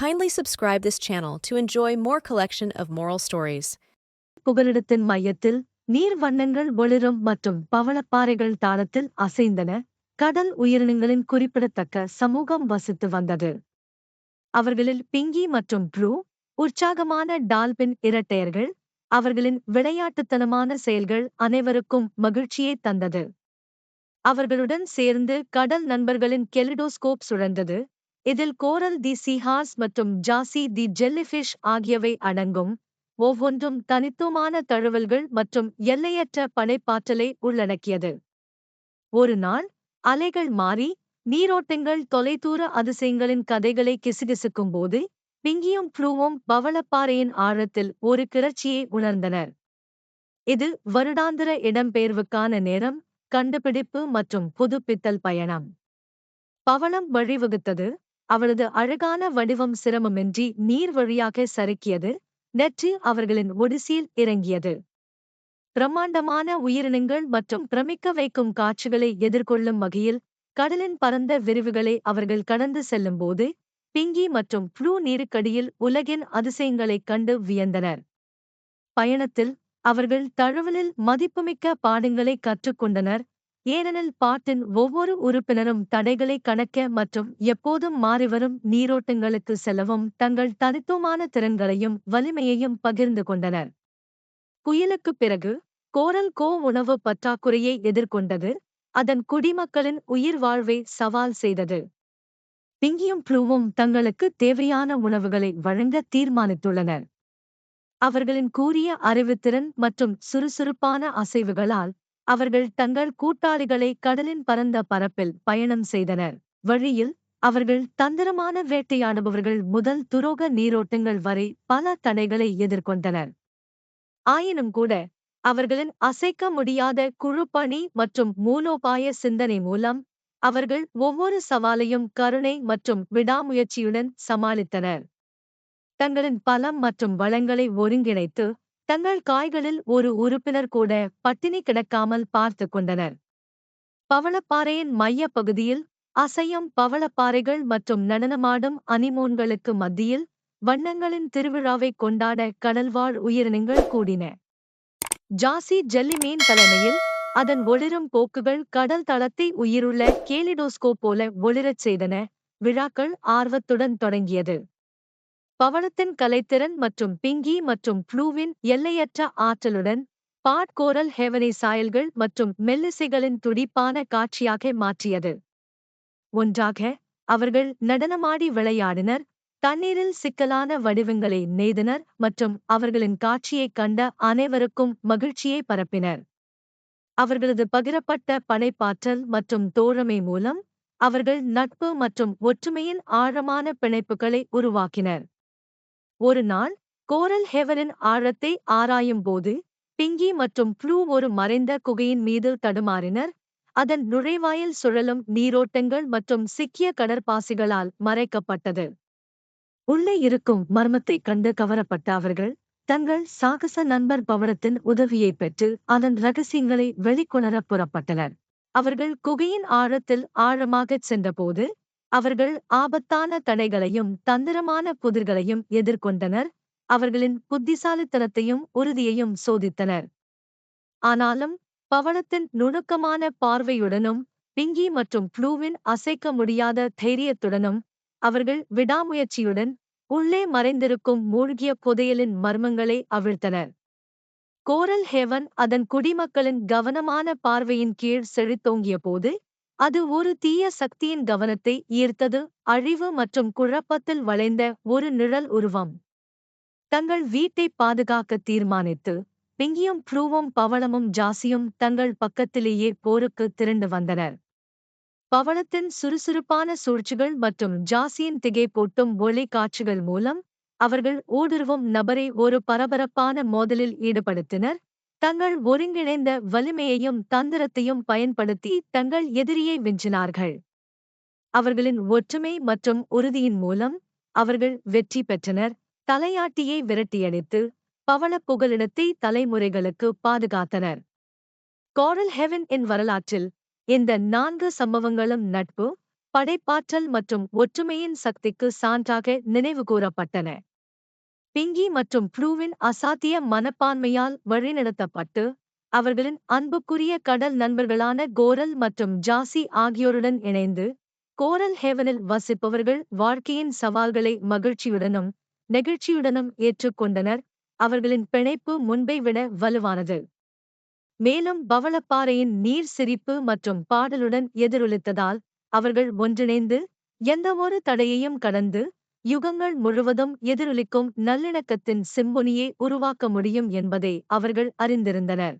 Kindly subscribe this channel to enjoy more collection of moral stories. புகலிடத்தின் மையத்தில் நீர் வண்ணங்கள் ஒளிரும் மற்றும் பவளப்பாறைகள் தாளத்தில் அசைந்தன. கடல் உயிரினங்களின் குறிப்பிடத்தக்க சமூகம் வசித்து வந்தது. அவர்களில் பிங்கி மற்றும் ப்ளூ உற்சாகமான டால்பின் இரட்டையர்கள் அவர்களின் விளையாட்டுத்தனமான செயல்கள் அனைவருக்கும் மகிழ்ச்சியை தந்தது. அவர்களுடன் சேர்ந்து கடல் நண்பர்களின் கெலிடோஸ்கோப் சுழன்றது. இதில் கோரல் தி சிஹாஸ் மற்றும் ஜாசி தி ஜெல்லிஃபிஷ் ஆகியவை அடங்கும். ஒவ்வொன்றும் தனித்துவமான தழுவல்கள் மற்றும் எல்லையற்ற படைப்பாற்றலை உள்ளடக்கியது. ஒரு நாள் அலைகள் மாறி நீரோட்டங்கள் தொலைதூர அதிசயங்களின் கதைகளை கிசுகிசுக்கும் போது பிங்கியும் ப்ளூவும் பவளப்பாறையின் ஆழத்தில் ஒரு கிளர்ச்சியை உணர்ந்தனர். இது வருடாந்திர இடம்பெயர்வுக்கான நேரம் கண்டுபிடிப்பு மற்றும் புதுப்பித்தல் பயணம். பவளம் வழிவகுத்தது அவரது அழகான வடிவம் சிரமமின்றி நீர் வழியாக சறுக்கியது. நெற்றி அவர்களின் ஒடிசியில் இறங்கியது. பிரம்மாண்டமான உயிரினங்கள் மற்றும் பிரமிக்க வைக்கும் காட்சிகளை எதிர்கொள்ளும் வகையில் கடலின் பரந்த விரிவுகளை அவர்கள் கடந்து செல்லும்போது பிங்கி மற்றும் ப்ளூ நீருக்கடியில் உலகின் அதிசயங்களைக் கண்டு வியந்தனர். பயணத்தில் அவர்கள் தழுவலில் மதிப்புமிக்க பாடங்களை கற்றுக்கொண்டனர். ஏனெனில் பாட்டின் ஒவ்வொரு உறுப்பினரும் தடைகளை கணக்க மற்றும் எப்போதும் மாறிவரும் நீரோட்டங்களுக்கு செல்லவும் தங்கள் தனித்துவமான திறன்களையும் வலிமையையும் பகிர்ந்து கொண்டனர். புயலுக்குப் பிறகு கோரல் கோ உணவு பற்றாக்குறையை எதிர்கொண்டது அதன் குடிமக்களின் உயிர் வாழ்வை சவால் செய்தது. பிங்கியும் ப்ளூவும் தங்களுக்கு தேவையான உணவுகளை வழங்க தீர்மானித்துள்ளனர். அவர்களின் கூரிய அறிவுத்திறன் மற்றும் சுறுசுறுப்பான அசைவுகளால் அவர்கள் தங்கள் கூட்டாளிகளை கடலின் பரந்த பரப்பில் பயணம் செய்தனர். வழியில் அவர்கள் தந்திரமான வேட்டையாடுபவர்கள் முதல் துரோக நீரோட்டங்கள் வரை பல தடைகளை எதிர்கொண்டனர். ஆயினும் கூட அவர்களின் அசைக்க முடியாத குழுப்பணி மற்றும் மூலோபாய சிந்தனை மூலம் அவர்கள் ஒவ்வொரு சவாலையும் கருணை மற்றும் விடாமுயற்சியுடன் சமாளித்தனர். தங்களின் பலம் மற்றும் வளங்களை ஒருங்கிணைத்து தங்கள் காய்களில் ஒரு உறுப்பினர் கூட பட்டினி கிடக்காமல் பார்த்து கொண்டனர். பவளப்பாறையின் மைய பகுதியில் அசையும் பவளப்பாறைகள் மற்றும் நடனமாடும் அனிமோன்களுக்கு மத்தியில் வண்ணங்களின் திருவிழாவை கொண்டாட கடல்வாழ் உயிரினங்கள் கூடின. ஜாசி ஜெல்லிமீன் தலைமையில் அதன் ஒளிரும் போக்குகள் கடல் தளத்தை உயிருள்ள கேலிடோஸ்கோ போல ஒளிரச் செய்தன. விழாக்கள் ஆர்வத்துடன் தொடங்கியது. பவளத்தின் கலைத்திறன் மற்றும் பிங்கி மற்றும் ப்ளூவின் எல்லையற்ற ஆற்றலுடன் பாட் கோரல் ஹெவனை சாயல்கள் மற்றும் மெல்லிசைகளின் துடிப்பான காட்சியாக மாற்றியது. ஒன்றாக அவர்கள் நடனமாடி விளையாடினர் தண்ணீரில் சிக்கலான வடிவங்களை நெய்தனர் மற்றும் அவர்களின் காட்சியைக் கண்ட அனைவருக்கும் மகிழ்ச்சியை பரப்பினர். அவர்களது பகிரப்பட்ட படைப்பாற்றல் மற்றும் தோழமை மூலம் அவர்கள் நட்பு மற்றும் ஒற்றுமையின் ஆழமான பிணைப்புகளை உருவாக்கினர். ஒரு நாள் கோரல் ஹெவரின் ஆழத்தை ஆராயும் போது பிங்கி மற்றும் ப்ளூ ஒரு மறைந்த குகையின் மீது தடுமாறினர். அதன் நுழைவாயில் சுழலும் நீரோட்டங்கள் மற்றும் சிக்கிய கடற்பாசிகளால் மறைக்கப்பட்டது. உள்ளே இருக்கும் மர்மத்தைக் கண்டு கவரப்பட்ட அவர்கள் தங்கள் சாகச நண்பர் பவரத்தின் உதவியை பெற்று அதன் ரகசியங்களை வெளிக்கொணர புறப்பட்டனர். அவர்கள் குகையின் ஆழத்தில் ஆழமாகச் சென்றபோது அவர்கள் ஆபத்தான தடைகளையும் தந்திரமான புதிர்களையும் எதிர்கொண்டனர். அவர்களின் புத்திசாலித்தனத்தையும் உறுதியையும் சோதித்தனர். ஆனாலும் பவளத்தின் நுணுக்கமான பார்வையுடனும் பிங்கி மற்றும் ப்ளூவின் அசைக்க முடியாத தைரியத்துடனும் அவர்கள் விடாமுயற்சியுடன் உள்ளே மறைந்திருக்கும் மூழ்கிய புதையலின் மர்மங்களை அவிழ்த்தனர். கோரல் ஹேவன் அதன் குடிமக்களின் கவனமான பார்வையின் கீழ் செழித்தோங்கிய போது அது ஒரு தீய சக்தியின் கவனத்தை ஈர்த்தது அழிவு மற்றும் குழப்பத்தில் வளைந்த ஒரு நிழல் உருவம். தங்கள் வீட்டை பாதுகாக்க தீர்மானித்து பிங்கியும் ப்ளூவும் பவளமும் ஜாசியும் தங்கள் பக்கத்திலேயே போருக்கு திரண்டு வந்தனர். பவளத்தின் சுறுசுறுப்பான சூழ்ச்சிகள் மற்றும் ஜாசியின் திகைப்பூட்டும் ஒளி காட்சிகள் மூலம் அவர்கள் ஊடுருவும் நபரை ஒரு பரபரப்பான மோதலில் ஈடுபடுத்தினர். தங்கள் ஒருங்கிணைந்த வலிமையையும் தந்திரத்தையும் பயன்படுத்தி தங்கள் எதிரியை வென்றினார்கள். அவர்களின் ஒற்றுமை மற்றும் உறுதியின் மூலம் அவர்கள் வெற்றி பெற்றனர். தலையாட்டியை விரட்டியடித்து பவள புகலிடத்தை தலைமுறைகளுக்கு பாதுகாத்தனர். கோரல் ஹெவன் என் வரலாற்றில் இந்த நான்கு சம்பவங்களும் நட்பு படைப்பாற்றல் மற்றும் ஒற்றுமையின் சக்திக்கு சான்றாக நினைவுகூரப்பட்டன பிங்கி மற்றும் ப்ளூவின் அசாத்திய மனப்பான்மையால் வழிநடத்தப்பட்டு அவர்களின் அன்புக்குரிய கடல் நண்பர்களான கோரல் மற்றும் ஜாசி ஆகியோருடன் இணைந்து கோரல் ஹேவனில் வசிப்பவர்கள் வாழ்க்கையின் சவால்களை மகிழ்ச்சியுடனும் நெகிழ்ச்சியுடனும் ஏற்றுக்கொண்டனர். அவர்களின் பிணைப்பு முன்பை விட வலுவானது. மேலும் பவளப்பாறையின் நீர் சிரிப்பு மற்றும் பாடலுடன் எதிரொலித்ததால் அவர்கள் ஒன்றிணைந்து எந்தவொரு தடையையும் கடந்து யுகங்கள் முழுவதும் எதிரொலிக்கும் நல்லிணக்கத்தின் சிம்பொனியை உருவாக்க முடியும் என்பதை அவர்கள் அறிந்திருந்தனர்.